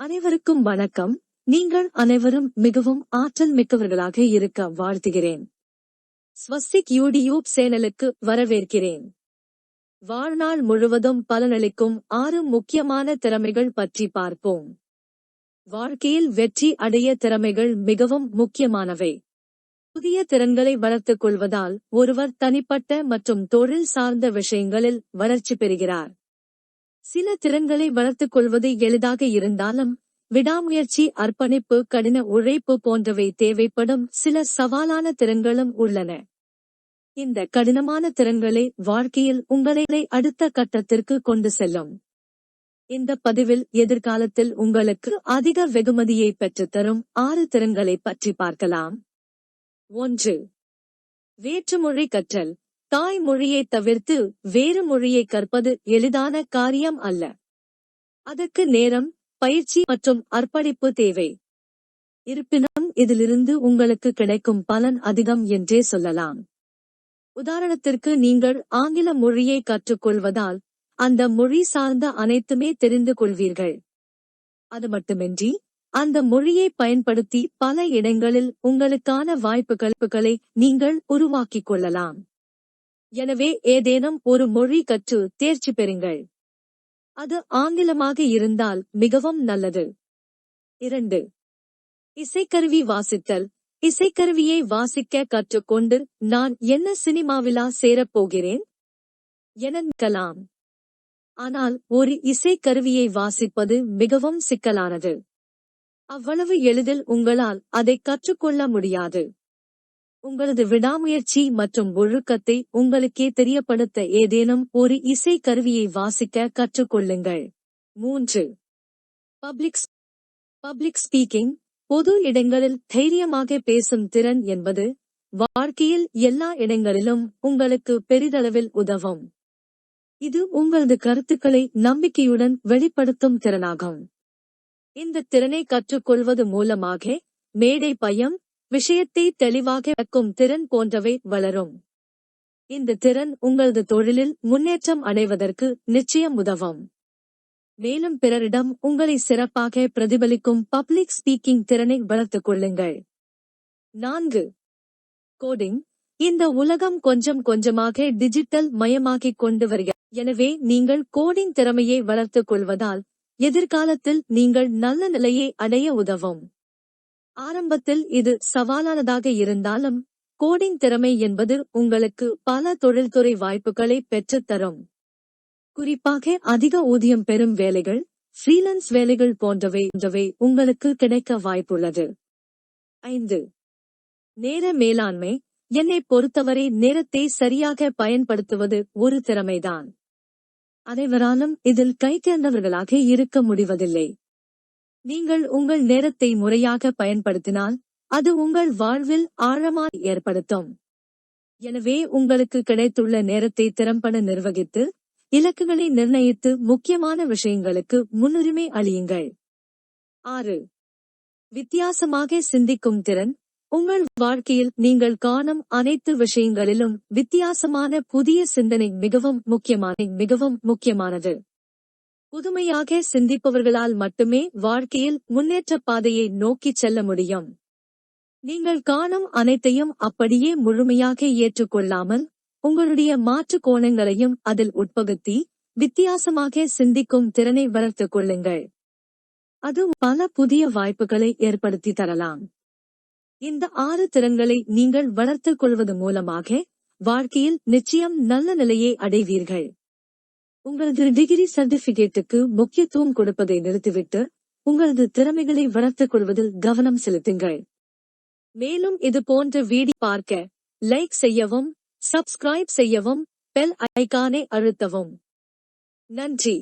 அனைவருக்கும் வணக்கம். நீங்கள் அனைவரும் மிகவும் ஆற்றல் மிக்கவர்களாக இருக்க வாழ்த்துகிறேன். ஸ்வஸ்திக் யூடியூப் சேனலுக்கு வரவேற்கிறேன். வாழ்நாள் முழுவதும் பலனளிக்கும் ஆறு முக்கியமான திறமைகள் பற்றி பார்ப்போம். வாழ்க்கையில் வெற்றி அடைய திறமைகள் மிகவும் முக்கியமானவை. புதிய திறன்களை வளர்த்துக் கொள்வதால் ஒருவர் தனிப்பட்ட மற்றும் தொழில் சார்ந்த விஷயங்களில் வளர்ச்சி பெறுகிறார். சில திறன்களை வளர்த்துக் கொள்வது எளிதாக இருந்தாலும் விடாமுயற்சி அர்ப்பணிப்பு கடின உழைப்பு போன்றவை தேவைப்படும் சில சவாலான திறன்களும் உள்ளன. இந்த கடினமான திறன்களை வாழ்க்கையில் உங்களை அடுத்த கட்டத்திற்கு கொண்டு செல்லும். இந்த பதிவில் எதிர்காலத்தில் உங்களுக்கு அதிக வெகுமதியை பெற்றுத்தரும் ஆறு திறன்களை பற்றி பார்க்கலாம். ஒன்று. வேற்றுமொழி கற்றல். தாய்மொழியை தவிர்த்து வேறு மொழியை கற்பது எளிதான காரியம் அல்ல. அதற்கு நேரம் பயிற்சி மற்றும் அர்ப்பணிப்பு தேவை. இருப்பினும் இதிலிருந்து உங்களுக்கு கிடைக்கும் பலன் அதிகம் என்றே சொல்லலாம். உதாரணத்திற்கு நீங்கள் ஆங்கில மொழியை கற்றுக்கொள்வதால் அந்த மொழி சார்ந்த அனைத்துமே தெரிந்து கொள்வீர்கள். அது மட்டுமின்றி அந்த மொழியை பயன்படுத்தி பல இடங்களில் உங்களுக்கான வாய்ப்புகளை நீங்கள் உருவாக்கிக் கொள்ளலாம். எனவே ஏதேனும் ஒரு மொழி கற்று தேர்ச்சி பெறுங்கள். அது ஆங்கிலமாக இருந்தால் மிகவும் நல்லது. இரண்டு. இசைக்கருவி வாசித்தல். இசைக்கருவியை வாசிக்க கற்றுக்கொண்டு நான் என்ன சினிமாவிலா சேரப் போகிறேன் என கலாம் ஆனால் ஒரு இசைக்கருவியை வாசிப்பது மிகவும் சிக்கலானது. அவ்வளவு எளிதில் உங்களால் அதை கற்றுக்கொள்ள முடியாது. உங்களது விடாமுயற்சி மற்றும் ஒழுக்கத்தை உங்களுக்கே தெரியப்படுத்த ஏதேனும் ஒரு இசை கருவியை வாசிக்க கற்றுக்கொள்ளுங்கள். மூன்று. பப்ளிக் பப்ளிக் ஸ்பீக்கிங் பொது இடங்களில் தைரியமாக பேசும் திறன் என்பது வாழ்க்கையில் எல்லா இடங்களிலும் உங்களுக்கு பெரிதளவில் உதவும். இது உங்களது கருத்துக்களை நம்பிக்கையுடன் வெளிப்படுத்தும் திறனாகும். இந்த திறனை கற்றுக்கொள்வது மூலமாக மேடை பயம் விஷயத்தை தெளிவாக வைக்கும் திறன் போன்றவை வளரும். இந்த திறன் உங்களது தொழிலில் முன்னேற்றம் அடைவதற்கு நிச்சயம் உதவும். மேலும் பிறரிடம் உங்களை சிறப்பாக பிரதிபலிக்கும் பப்ளிக் ஸ்பீக்கிங் திறனை வளர்த்துக் கொள்ளுங்கள். நான்கு. கோடிங். இந்த உலகம் கொஞ்சம் கொஞ்சமாக டிஜிட்டல் மயமாக்கிக் கொண்டு வருகிறது. எனவே நீங்கள் கோடிங் திறமையை வளர்த்துக் கொள்வதால் எதிர்காலத்தில் நீங்கள் நல்ல நிலையை அடைய உதவும். ஆரம்பத்தில் இது சவாலானதாக இருந்தாலும் கோடிங் திறமை என்பது உங்களுக்கு பல தொழில்துறை வாய்ப்புகளை பெற்றுத்தரும் குறிப்பாக அதிக ஊதியம் பெறும் வேலைகள் ஃப்ரீலன்ஸ் வேலைகள் போன்றவை உங்களுக்கு கிடைக்க வாய்ப்புள்ளது. ஐந்து. நேர மேலாண்மை என்னை பொறுத்தவரை நேரத்தை சரியாக பயன்படுத்துவது ஒரு திறமைதான். அனைவராலும் இதில் கைதேர்ந்தவர்களாக இருக்க முடிவதில்லை. நீங்கள் உங்கள் நேரத்தை முறையாக பயன்படுத்தினால் அது உங்கள் வாழ்வில் ஆழமாய் ஏற்படுத்தும். எனவே உங்களுக்கு கிடைத்துள்ள நேரத்தை திறம்பட நிர்வகித்து இலக்குகளை நிர்ணயித்து முக்கியமான விஷயங்களுக்கு முன்னுரிமை அளியுங்கள். ஆறு. வித்தியாசமாக சிந்திக்கும் திறன். உங்கள் வாழ்க்கையில் நீங்கள் காணும் அனைத்து விஷயங்களிலும் வித்தியாசமான புதிய சிந்தனை மிகவும் முக்கியமான மிகவும் முக்கியமானது. புதுமையாக சிந்திப்பவர்களால் மட்டுமே வாழ்க்கையில் முன்னேற்ற பாதையை நோக்கிச் செல்ல முடியும். நீங்கள் காணும் அனைத்தையும் அப்படியே முழுமையாக ஏற்றுக்கொள்ளாமல் உங்களுடைய மாற்று கோணங்களையும் அதில் உட்பகுத்தி வித்தியாசமாக சிந்திக்கும் திறனை வளர்த்துக் கொள்ளுங்கள். அது பல புதிய வாய்ப்புகளை ஏற்படுத்தி தரலாம். இந்த ஆறு திறன்களை நீங்கள் வளர்த்துக் கொள்வது மூலமாக வாழ்க்கையில் நிச்சயம் நல்ல நிலையை அடைவீர்கள். உங்களது டிகிரி சர்டிபிகேட்டுக்கு முக்கியத்துவம் கொடுப்பதை நிறுத்திவிட்டு உங்களது திறமைகளை வளர்த்துக் கொள்வதில் கவனம் செலுத்துங்கள். மேலும் இது போன்ற வீடியோ பார்க்க லைக் செய்யவும் சப்ஸ்கிரைப் செய்யவும் பெல் ஐக்கானை அழுத்தவும். நன்றி.